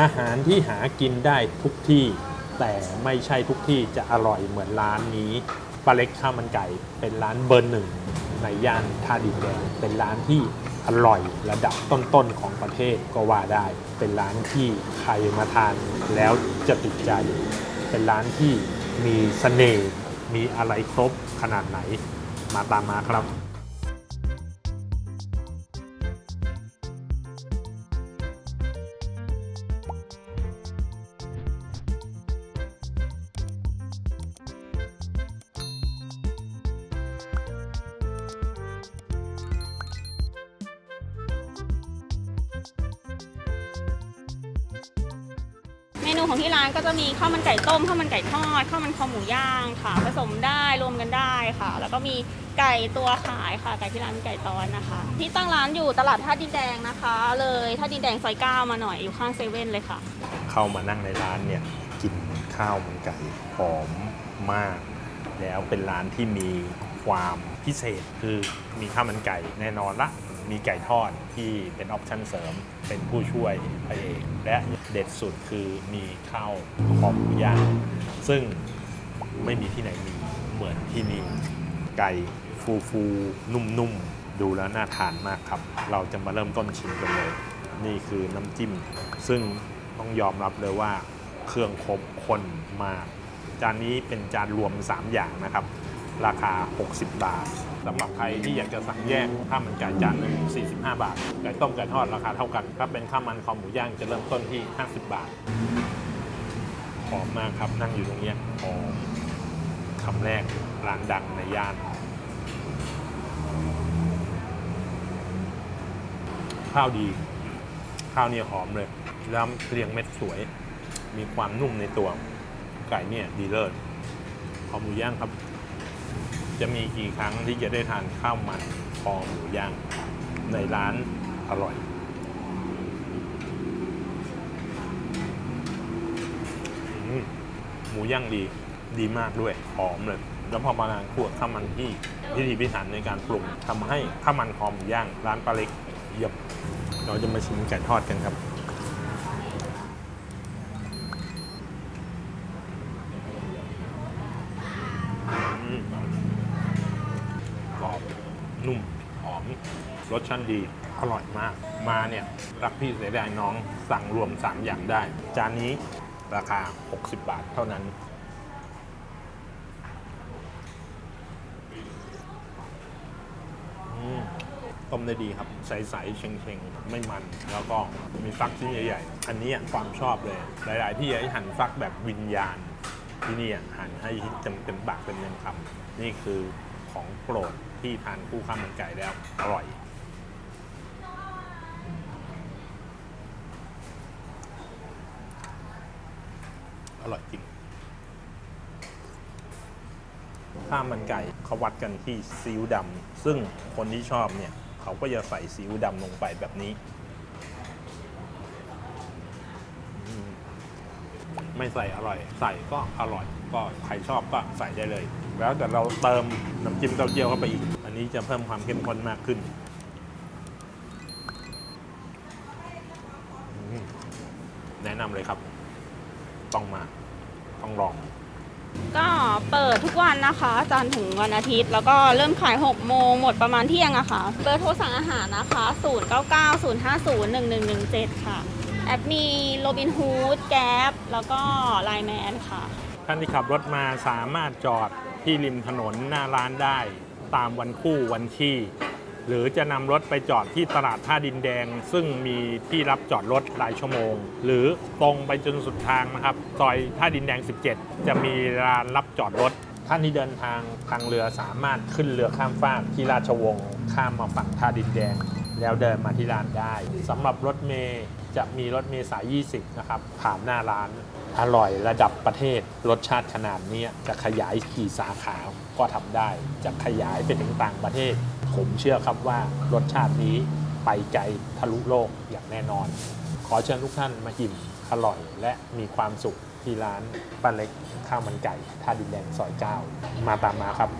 อาหารที่หากินได้ทุกที่ แต่ไม่ใช่ทุกที่จะอร่อยเหมือนร้านนี้ปลาเล็กข้าวมันไก่เป็นร้านเบอร์หนึ่งในย่านท่าดินแดงเป็นร้านที่อร่อยระดับต้นๆของประเทศก็ว่าได้ เป็นร้านที่ใครมาทานแล้วจะติดใจ เป็นร้านที่มีเสน่ห์มีอะไรครบขนาดไหน มาตามมาครับ นูของที่ร้านก็จะมีข้าวมันไก่ต้มข้าวมันไก่ทอดข้าวมันคอหมูย่างค่ะ ผสมได้รวมกันได้ค่ะ แล้วก็มีไก่ตัวขายค่ะไก่ที่ร้านไก่ตอนนะคะ ที่ตั้งร้านอยู่ตลาดท่าดินแดงนะคะ เลยท่าดินแดงซอยเก้ามาหน่อยอยู่ข้างเซเว่นเลยค่ะ เข้ามานั่งในร้านเนี่ยกินข้าวมันไก่หอมมาก แล้วเป็นร้านที่มีความพิเศษคือมีข้าวมันไก่แน่นอนละ มีไก่ทอดที่เป็นออปชั่นเสริม เป็นผู้ช่วยพระเอกและเด็ดสุดคือมีข้าวหอมหมูย่างซึ่งไม่มีที่ไหนมีเหมือนที่นี่ไก่ฟูฟูนุ่มๆ ดูแล้วน่าทานมากครับ เราจะมาเริ่มต้นชิมกันเลย นี่คือน้ำจิ้ม ซึ่งต้องยอมรับเลยว่าเครื่องครบข้นมาก จานนี้เป็นจานรวม 3 อย่างนะครับ ราคา 60 บาท สำหรับใครที่อยากจะสั่งแยกข้าวมันไก่จานหนึ่ง45 บาท ไก่ต้มไก่ทอดราคาเท่ากัน ถ้าเป็นข้าวมันคอหมูย่างจะเริ่มต้นที่ 50 บาท หอมมากครับนั่งอยู่ตรงนี้หอมคำแรกร้านดังในย่าน ข้าวดี ข้าวเนี่ยหอมเลยแล้วเรียงเม็ดสวย มีความนุ่มในตัว ไก่เนี่ยดีเลิศคอหมูย่างครับ จะมีกี่ครั้งที่จะได้ทานข้าวมันคอหมูย่างในร้านอร่อย หมูย่างดีดีมากด้วยหอมเลย แล้วพอมาคั่วข้าวมันที่พิธีพิถันในการปรุงทำให้ข้าวมันคอหมูย่างร้านปลาเล็กเยี่ยมเราจะมาชิมไก่ทอดกันครับ อืมกรอบ นุ่มหอมรสชาติดีอร่อยมาก มาเนี่ยรักพี่เสียดายน้องสั่งรวม 3 อย่างได้ จานนี้ราคา 60 บาทเท่านั้น ต้มได้ดีครับ ใสๆเชงๆ ไม่มัน แล้วก็มีฟักชิ้นใหญ่ๆ อันนี้ความชอบเลย หลายๆ ที่ให้หั่นฟักแบบวิญญาณ ที่นี่หั่นให้เต็มๆปากเต็มเต็มคำนี่คือ ของโปรดที่ทานคู่ข้าวมันไก่แล้วอร่อย อร่อยจริง ข้าวมันไก่เขาวัดกันที่ซีอิ๊วดำซึ่งคนที่ชอบเนี่ย เขาก็จะใส่ซีอิ๊วดำลงไปแบบนี้ ไม่ใส่อร่อย ใส่ก็อร่อย ก็ใครชอบก็ใส่ได้เลย แล้วแต่เราเติมน้ำจิ้มเต้าเจี้ยวเข้าไปอีก อันนี้จะเพิ่มความเข้มข้นมากขึ้นอืมแนะนำเลยครับ ต้องมา ต้องลอง ก็เปิดทุกวันนะคะจันทร์ถึงวันอาทิตย์ แล้วก็เริ่มขาย 6 โมงหมดประมาณเที่ยงอะค่ะ เบอร์โทรสั่งอาหารนะคะ 0990501117 ค่ะ แอปมีโรบินฮูดแก๊ปแล้วก็ไลแมนค่ะ ท่านที่ขับรถมาสามารถจอด ที่ริมถนนหน้าร้านได้ตามวันคู่วันขี้หรือจะนำรถไปจอดที่ตลาดท่าดินแดง ซึ่งมีที่รับจอดรถรายชั่วโมง หรือตรงไปจนสุดทางนะครับซอยท่าดินแดง 17 จะมีร้านรับจอดรถ ท่านที่เดินทางทางเรือสามารถขึ้นเรือข้ามฟากที่ราชวงศ์ข้ามมาฝั่งท่าดินแดง แล้วเดินมาที่ร้านได้สำหรับรถเมย์จะมีรถเมย์สาย 20 นะครับ ผ่านหน้าร้าน อร่อยระดับประเทศ รสชาติขนาดนี้จะขยายกี่สาขาก็ทำได้ จะขยายไปถึงต่างประเทศ ผมเชื่อครับว่ารสชาตินี้ไปไกลทะลุโลกอย่างแน่นอน ขอเชิญทุกท่านมาอิ่มอร่อยและมีความสุขที่ร้านป้าเล็กข้าวมันไก่ท่าดินแดงซอยเก้ามาตามมาครับ